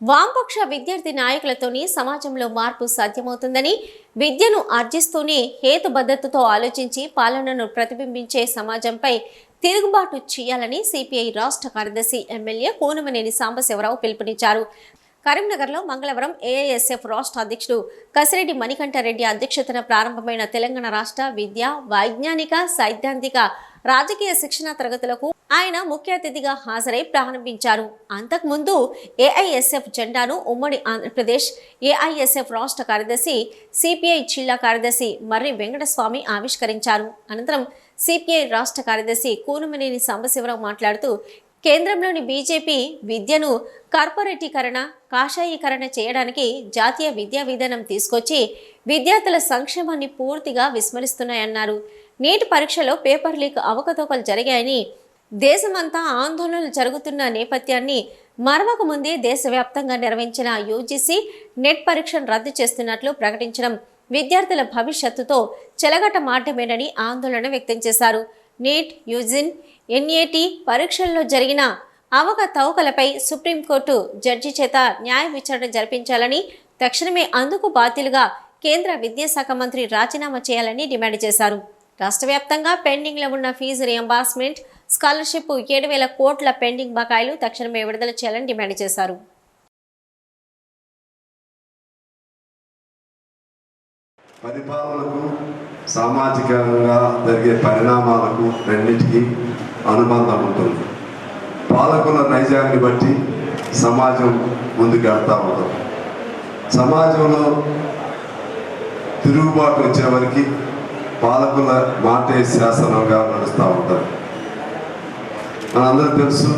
వామపక్ష విద్యార్థి నాయకులతోనే సమాజంలో మార్పు సాధ్యమవుతుందని విద్యను ఆర్జిస్తూనే హేతుబద్ధతతో ఆలోచించి పాలనను ప్రతిబింబించే సమాజంపై తిరుగుబాటు చేయాలని సిపిఐ రాష్ట్ర కార్యదర్శి ఎమ్మెల్యే కోనమనేని సాంబశివరావు పిలుపునిచ్చారు. కరీంనగర్లో మంగళవారం ఏఐఎస్ఎఫ్ రాష్ట్ర అధ్యక్షుడు కసిరెడ్డి మణికంఠరెడ్డి అధ్యక్షతన ప్రారంభమైన తెలంగాణ రాష్ట్ర విద్య వైజ్ఞానిక సైద్ధాంతిక రాజకీయ శిక్షణ తరగతులకు ఆయన ముఖ్య అతిథిగా హాజరై ప్రారంభించారు. అంతకుముందు ఏఐఎస్ఎఫ్ జెండాను ఉమ్మడి ఆంధ్రప్రదేశ్ ఏఐఎస్ఎఫ్ రాష్ట్ర కార్యదర్శి సిపిఐ జిల్లా కార్యదర్శి మర్రి వెంకటస్వామి ఆవిష్కరించారు. అనంతరం సిపిఐ రాష్ట్ర కార్యదర్శి కూనుమనేని సాంబశివరావు మాట్లాడుతూ కేంద్రంలోని బీజేపీ విద్యను కార్పొరేటీకరణ కాషాయీకరణ చేయడానికి జాతీయ విద్యా విధానం తీసుకొచ్చి విద్యార్థుల సంక్షేమాన్ని పూర్తిగా విస్మరిస్తున్నాయన్నారు. నీట్ పరీక్షలో పేపర్ లీక్ అవకతవకలు జరిగాయని దేశమంతా ఆందోళనలు జరుగుతున్న నేపథ్యాన్ని మరవక ముందే దేశవ్యాప్తంగా నిర్వహించిన యూజీసీ నెట్ పరీక్షను రద్దు చేస్తున్నట్లు ప్రకటించడం విద్యార్థుల భవిష్యత్తుతో చెలగట మాటమేనని ఆందోళన వ్యక్తం చేశారు. నీట్ యూజిన్ ఎన్ఏటి పరీక్షల్లో జరిగిన అవకతవకలపై సుప్రీంకోర్టు జడ్జి చేత న్యాయ విచారణ జరిపించాలని తక్షణమే అందుకు బాధ్యులుగా కేంద్ర విద్యాశాఖ మంత్రి రాజీనామా చేయాలని డిమాండ్ చేశారు. రాష్ట్ర వ్యాప్తంగా పెండింగ్లో ఉన్న ఫీజు రియంబర్స్మెంట్ స్కాలర్షిప్ ఏడు వేల కోట్ల పెండింగ్ బకాయిలు తక్షణమే విడుదల చేయాలని డిమాండ్ చేశారు. పరిపాలనకు సామాజికంగా జరిగే పరిణామాలకు రెండింటికి అనుబంధం ఉంటుంది. పాలకుల నైజాన్ని బట్టి సమాజం ముందుకు వెళ్తూ ఉంటుంది. సమాజంలో తిరుగుబాటు వచ్చేవారికి పాలకుల మాటే శాసనంగా నడుస్తూ ఉంటుంది. మనందరూ తెలుసు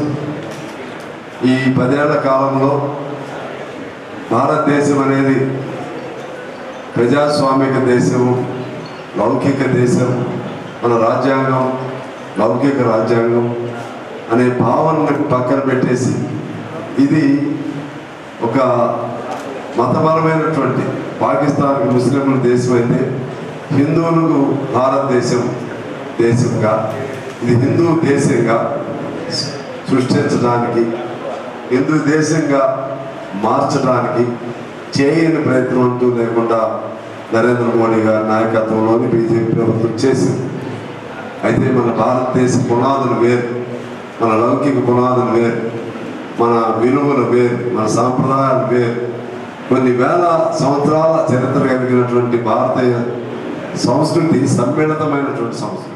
ఈ పదేళ్ళ కాలంలో భారతదేశం అనేది ప్రజాస్వామిక దేశం లౌకిక దేశం మన రాజ్యాంగం లౌకిక రాజ్యాంగం అనే భావనను పక్కన పెట్టేసి ఇది ఒక మతపరమైనటువంటి పాకిస్తాన్ ముస్లింల దేశం అయితే హిందువులకు భారతదేశం దేశంగా ఇది హిందూ దేశంగా సృష్టించడానికి హిందూ దేశంగా మార్చడానికి చేయని ప్రయత్నం అంటూ లేకుండా నరేంద్ర మోడీ గారి నాయకత్వంలోని బీజేపీ ప్రభుత్వం చేసింది. అయితే మన భారతదేశ పునాదులు వేరు మన లౌకిక పునాదులు వేరు మన విలువలు వేరు మన సాంప్రదాయాలు వేరు. కొన్ని వేల సంవత్సరాల చరిత్ర కలిగినటువంటి భారతీయ సంస్కృతి సమ్మిళితమైనటువంటి సంస్కృతి.